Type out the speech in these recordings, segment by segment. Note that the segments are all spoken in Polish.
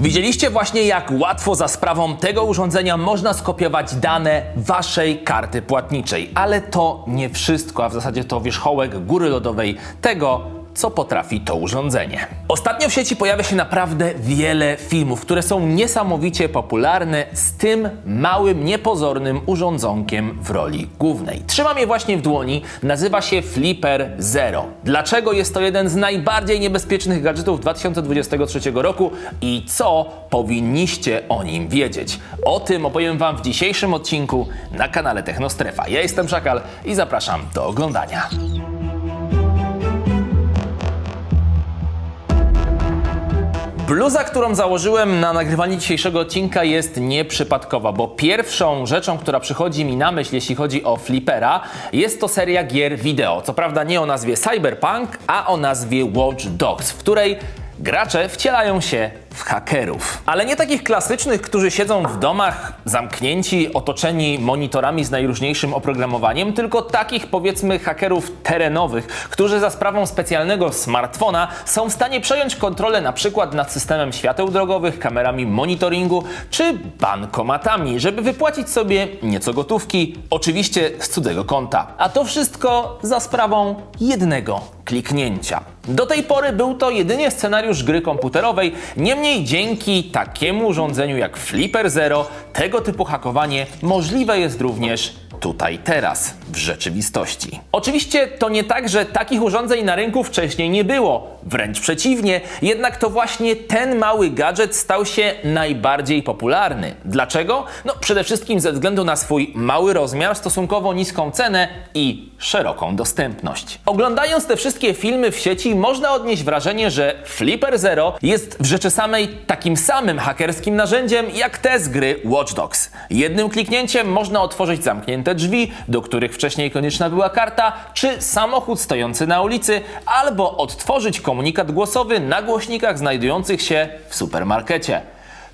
Widzieliście właśnie jak łatwo za sprawą tego urządzenia można skopiować dane waszej karty płatniczej, ale to nie wszystko, a w zasadzie to wierzchołek góry lodowej tego, co potrafi to urządzenie. Ostatnio w sieci pojawia się naprawdę wiele filmów, które są niesamowicie popularne z tym małym, niepozornym urządzonkiem w roli głównej. Trzymam je właśnie w dłoni, nazywa się Flipper Zero. Dlaczego jest to jeden z najbardziej niebezpiecznych gadżetów 2023 roku i co powinniście o nim wiedzieć? O tym opowiem Wam w dzisiejszym odcinku na kanale Technostrefa. Ja jestem Szakal i zapraszam do oglądania. Bluza, którą założyłem na nagrywanie dzisiejszego odcinka jest nieprzypadkowa, bo pierwszą rzeczą, która przychodzi mi na myśl, jeśli chodzi o Flippera, jest to seria gier wideo. Co prawda nie o nazwie Cyberpunk, a o nazwie Watch Dogs, w której gracze wcielają się w hakerów. Ale nie takich klasycznych, którzy siedzą w domach zamknięci, otoczeni monitorami z najróżniejszym oprogramowaniem, tylko takich powiedzmy hakerów terenowych, którzy za sprawą specjalnego smartfona są w stanie przejąć kontrolę na przykład nad systemem świateł drogowych, kamerami monitoringu czy bankomatami, żeby wypłacić sobie nieco gotówki, oczywiście z cudzego konta. A to wszystko za sprawą jednego kliknięcia. Do tej pory był to jedynie scenariusz gry komputerowej, dzięki takiemu urządzeniu jak Flipper Zero tego typu hakowanie możliwe jest również tutaj teraz, w rzeczywistości. Oczywiście to nie tak, że takich urządzeń na rynku wcześniej nie było. Wręcz przeciwnie, jednak to właśnie ten mały gadżet stał się najbardziej popularny. Dlaczego? No przede wszystkim ze względu na swój mały rozmiar, stosunkowo niską cenę i szeroką dostępność. Oglądając te wszystkie filmy w sieci można odnieść wrażenie, że Flipper Zero jest w rzeczy samej takim samym hakerskim narzędziem jak te z gry Watch Dogs. Jednym kliknięciem można otworzyć zamknięte drzwi, do których wcześniej konieczna była karta, czy samochód stojący na ulicy, albo odtworzyć komunikat głosowy na głośnikach znajdujących się w supermarkecie.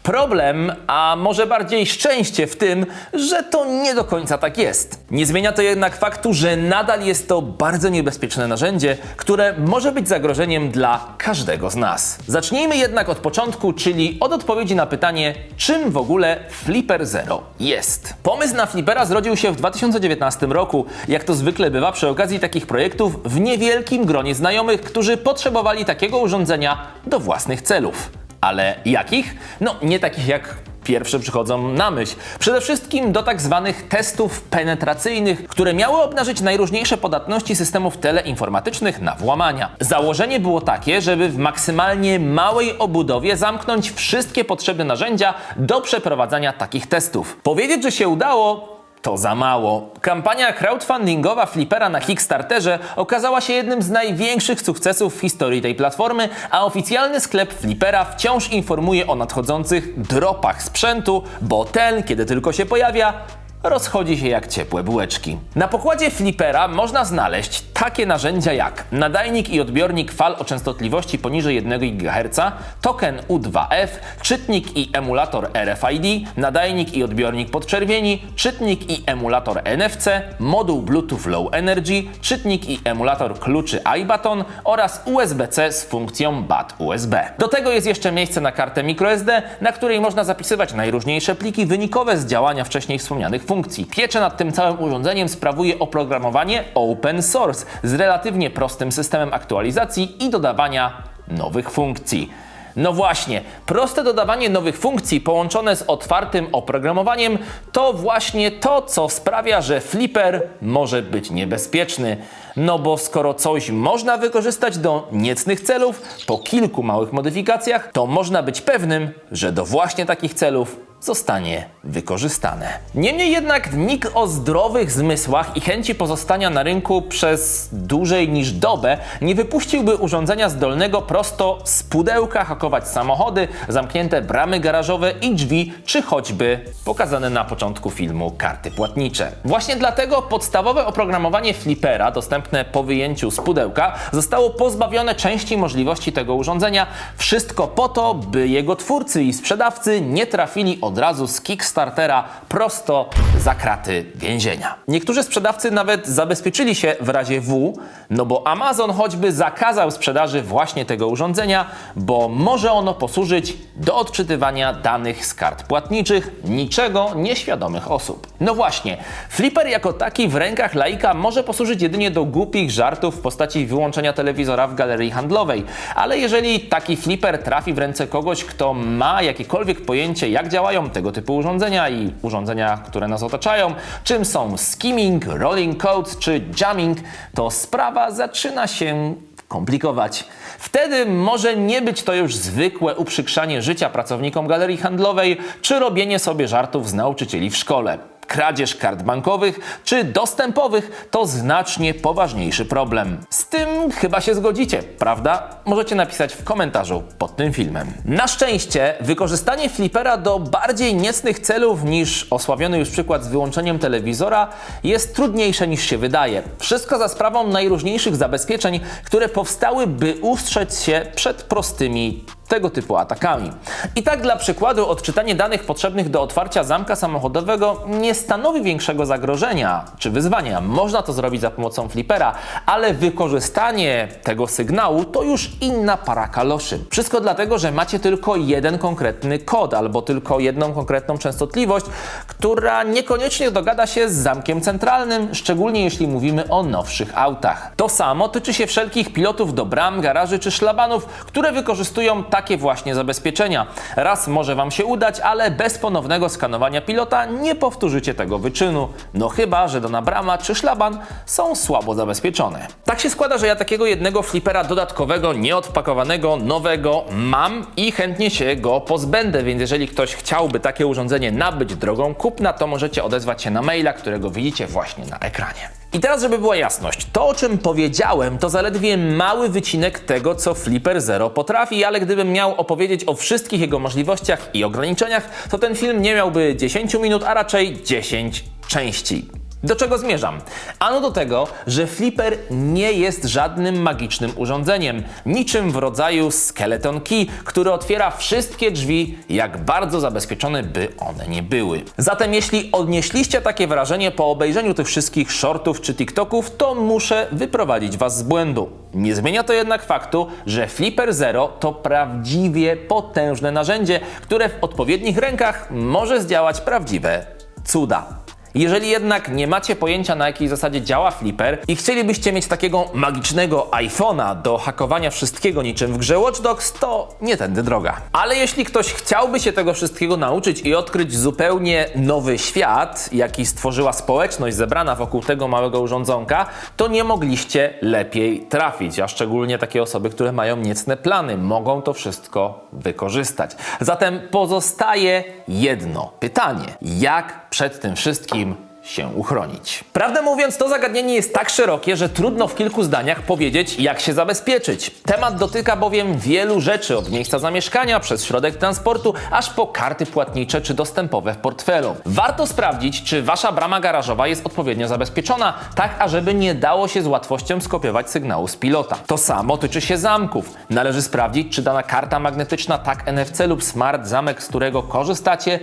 Problem, a może bardziej szczęście w tym, że to nie do końca tak jest. Nie zmienia to jednak faktu, że nadal jest to bardzo niebezpieczne narzędzie, które może być zagrożeniem dla każdego z nas. Zacznijmy jednak od początku, czyli od odpowiedzi na pytanie, czym w ogóle Flipper Zero jest. Pomysł na Flippera zrodził się w 2019 roku, jak to zwykle bywa przy okazji takich projektów, w niewielkim gronie znajomych, którzy potrzebowali takiego urządzenia do własnych celów. Ale jakich? No, nie takich jak pierwsze przychodzą na myśl. Przede wszystkim do tak zwanych testów penetracyjnych, które miały obnażyć najróżniejsze podatności systemów teleinformatycznych na włamania. Założenie było takie, żeby w maksymalnie małej obudowie zamknąć wszystkie potrzebne narzędzia do przeprowadzania takich testów. Powiedzieć, że się udało, to za mało. Kampania crowdfundingowa Flippera na Kickstarterze okazała się jednym z największych sukcesów w historii tej platformy, a oficjalny sklep Flippera wciąż informuje o nadchodzących dropach sprzętu, bo ten, kiedy tylko się pojawia, rozchodzi się jak ciepłe bułeczki. Na pokładzie Flippera można znaleźć takie narzędzia jak nadajnik i odbiornik fal o częstotliwości poniżej 1 GHz, token U2F, czytnik i emulator RFID, nadajnik i odbiornik podczerwieni, czytnik i emulator NFC, moduł Bluetooth Low Energy, czytnik i emulator kluczy iButton oraz USB-C z funkcją BAT USB. Do tego jest jeszcze miejsce na kartę microSD, na której można zapisywać najróżniejsze pliki wynikowe z działania wcześniej wspomnianych funkcji. Pieczę nad tym całym urządzeniem sprawuje oprogramowanie open source z relatywnie prostym systemem aktualizacji i dodawania nowych funkcji. No właśnie, proste dodawanie nowych funkcji połączone z otwartym oprogramowaniem to właśnie to, co sprawia, że Flipper może być niebezpieczny. No bo skoro coś można wykorzystać do niecnych celów po kilku małych modyfikacjach, to można być pewnym, że do właśnie takich celów zostanie wykorzystane. Niemniej jednak nikt o zdrowych zmysłach i chęci pozostania na rynku przez dłużej niż dobę nie wypuściłby urządzenia zdolnego prosto z pudełka hakować samochody, zamknięte bramy garażowe i drzwi, czy choćby pokazane na początku filmu karty płatnicze. Właśnie dlatego podstawowe oprogramowanie Flippera, dostępne po wyjęciu z pudełka, zostało pozbawione części możliwości tego urządzenia. Wszystko po to, by jego twórcy i sprzedawcy nie trafili od od razu z Kickstartera prosto za kraty więzienia. Niektórzy sprzedawcy nawet zabezpieczyli się w razie W, no bo Amazon choćby zakazał sprzedaży właśnie tego urządzenia, bo może ono posłużyć do odczytywania danych z kart płatniczych niczego nieświadomych osób. No właśnie, flipper jako taki w rękach laika może posłużyć jedynie do głupich żartów w postaci wyłączenia telewizora w galerii handlowej, ale jeżeli taki flipper trafi w ręce kogoś, kto ma jakiekolwiek pojęcie, jak działają tego typu urządzenia i urządzenia, które nas otaczają, czym są skimming, rolling codes czy jamming, to sprawa zaczyna się komplikować. Wtedy może nie być to już zwykłe uprzykrzanie życia pracownikom galerii handlowej, czy robienie sobie żartów z nauczycieli w szkole. Kradzież kart bankowych czy dostępowych to znacznie poważniejszy problem. Z tym chyba się zgodzicie, prawda? Możecie napisać w komentarzu pod tym filmem. Na szczęście wykorzystanie flipera do bardziej niecnych celów niż osławiony już przykład z wyłączeniem telewizora jest trudniejsze niż się wydaje. Wszystko za sprawą najróżniejszych zabezpieczeń, które powstały, by ustrzec się przed prostymi tego typu atakami. I tak dla przykładu odczytanie danych potrzebnych do otwarcia zamka samochodowego nie stanowi większego zagrożenia czy wyzwania. Można to zrobić za pomocą flipera, ale wykorzystanie tego sygnału to już inna para kaloszy. Wszystko dlatego, że macie tylko jeden konkretny kod albo tylko jedną konkretną częstotliwość, która niekoniecznie dogada się z zamkiem centralnym, szczególnie jeśli mówimy o nowszych autach. To samo tyczy się wszelkich pilotów do bram, garaży czy szlabanów, które wykorzystują takie właśnie zabezpieczenia. Raz może Wam się udać, ale bez ponownego skanowania pilota nie powtórzycie tego wyczynu. No chyba, że dana brama czy szlaban są słabo zabezpieczone. Tak się składa, że ja takiego jednego flipera dodatkowego, nieodpakowanego, nowego mam i chętnie się go pozbędę, więc jeżeli ktoś chciałby takie urządzenie nabyć drogą kupna, to możecie odezwać się na maila, którego widzicie właśnie na ekranie. I teraz, żeby była jasność, to o czym powiedziałem, to zaledwie mały wycinek tego, co Flipper Zero potrafi, ale gdybym miał opowiedzieć o wszystkich jego możliwościach i ograniczeniach, to ten film nie miałby 10 minut, a raczej 10 części. Do czego zmierzam? Ano do tego, że flipper nie jest żadnym magicznym urządzeniem, niczym w rodzaju skeleton key, który otwiera wszystkie drzwi, jak bardzo zabezpieczone by one nie były. Zatem jeśli odnieśliście takie wrażenie po obejrzeniu tych wszystkich shortów czy TikToków, to muszę wyprowadzić was z błędu. Nie zmienia to jednak faktu, że Flipper Zero to prawdziwie potężne narzędzie, które w odpowiednich rękach może zdziałać prawdziwe cuda. Jeżeli jednak nie macie pojęcia na jakiej zasadzie działa Flipper i chcielibyście mieć takiego magicznego iPhone'a do hakowania wszystkiego niczym w grze Watch Dogs, to nie tędy droga. Ale jeśli ktoś chciałby się tego wszystkiego nauczyć i odkryć zupełnie nowy świat, jaki stworzyła społeczność zebrana wokół tego małego urządzonka, to nie mogliście lepiej trafić, a szczególnie takie osoby, które mają niecne plany, mogą to wszystko wykorzystać. Zatem pozostaje jedno pytanie: jak przed tym wszystkim się uchronić. Prawdę mówiąc, to zagadnienie jest tak szerokie, że trudno w kilku zdaniach powiedzieć, jak się zabezpieczyć. Temat dotyka bowiem wielu rzeczy, od miejsca zamieszkania, przez środek transportu, aż po karty płatnicze czy dostępowe w portfelu. Warto sprawdzić, czy wasza brama garażowa jest odpowiednio zabezpieczona, tak ażeby nie dało się z łatwością skopiować sygnału z pilota. To samo tyczy się zamków. Należy sprawdzić, czy dana karta magnetyczna, tak NFC lub smart zamek, z którego korzystacie,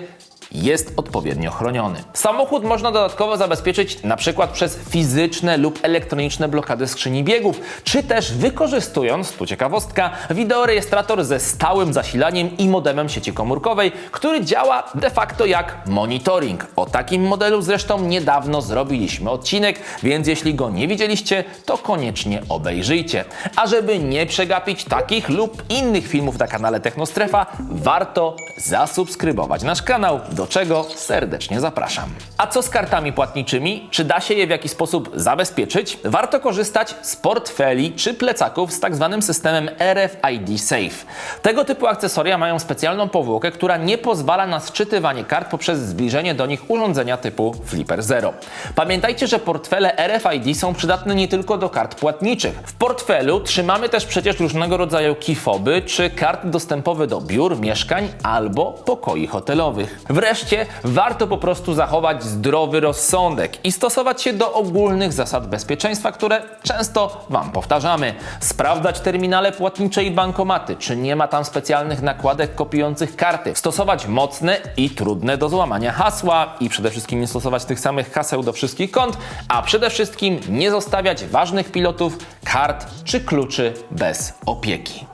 jest odpowiednio chroniony. Samochód można dodatkowo zabezpieczyć przykład przez fizyczne lub elektroniczne blokady skrzyni biegów, czy też wykorzystując, tu ciekawostka, wideorejestrator ze stałym zasilaniem i modemem sieci komórkowej, który działa de facto jak monitoring. O takim modelu zresztą niedawno zrobiliśmy odcinek, więc jeśli go nie widzieliście, to koniecznie obejrzyjcie. A żeby nie przegapić takich lub innych filmów na kanale Technostrefa, warto zasubskrybować nasz kanał, do czego serdecznie zapraszam. A co z kartami płatniczymi? Czy da się je w jakiś sposób zabezpieczyć? Warto korzystać z portfeli czy plecaków z tak zwanym systemem RFID Safe. Tego typu akcesoria mają specjalną powłokę, która nie pozwala na sczytywanie kart poprzez zbliżenie do nich urządzenia typu Flipper Zero. Pamiętajcie, że portfele RFID są przydatne nie tylko do kart płatniczych. W portfelu trzymamy też przecież różnego rodzaju kifoby czy karty dostępowe do biur, mieszkań albo pokoi hotelowych. W Wreszcie warto po prostu zachować zdrowy rozsądek i stosować się do ogólnych zasad bezpieczeństwa, które często Wam powtarzamy. Sprawdzać terminale płatnicze i bankomaty, czy nie ma tam specjalnych nakładek kopiujących karty. Stosować mocne i trudne do złamania hasła i przede wszystkim nie stosować tych samych haseł do wszystkich kont, a przede wszystkim nie zostawiać ważnych pilotów, kart czy kluczy bez opieki.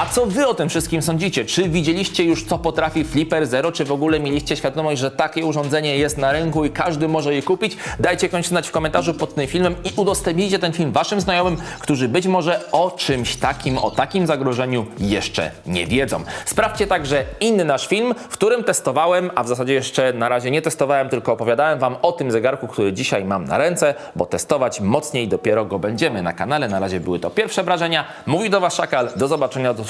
A co wy o tym wszystkim sądzicie? Czy widzieliście już, co potrafi Flipper Zero? Czy w ogóle mieliście świadomość, że takie urządzenie jest na rynku i każdy może je kupić? Dajcie koniecznie znać w komentarzu pod tym filmem i udostępnijcie ten film waszym znajomym, którzy być może o czymś takim, o takim zagrożeniu jeszcze nie wiedzą. Sprawdźcie także inny nasz film, w którym testowałem, a w zasadzie jeszcze na razie nie testowałem, tylko opowiadałem wam o tym zegarku, który dzisiaj mam na ręce, bo testować mocniej dopiero go będziemy na kanale. Na razie były to pierwsze wrażenia. Mówi do was Szakal. Do zobaczenia, do